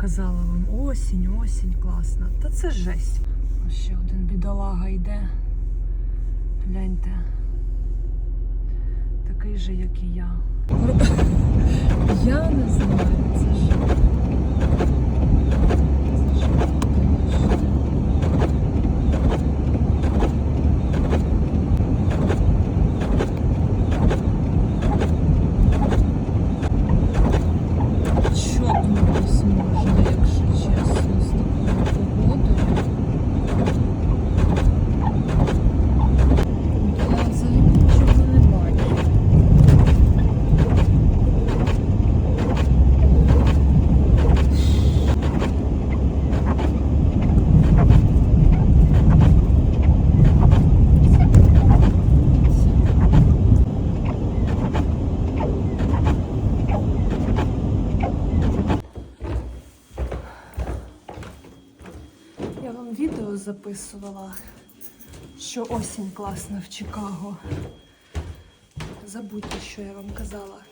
казала вам, осінь, осінь класна. Та це жесть. Ось ще один бідолага йде. Гляньте. Такий же, як і я. Я не знаю, Чокнутись Я вам відео записувала, що осінь класна в Чикаго. Забудьте, що я вам казала.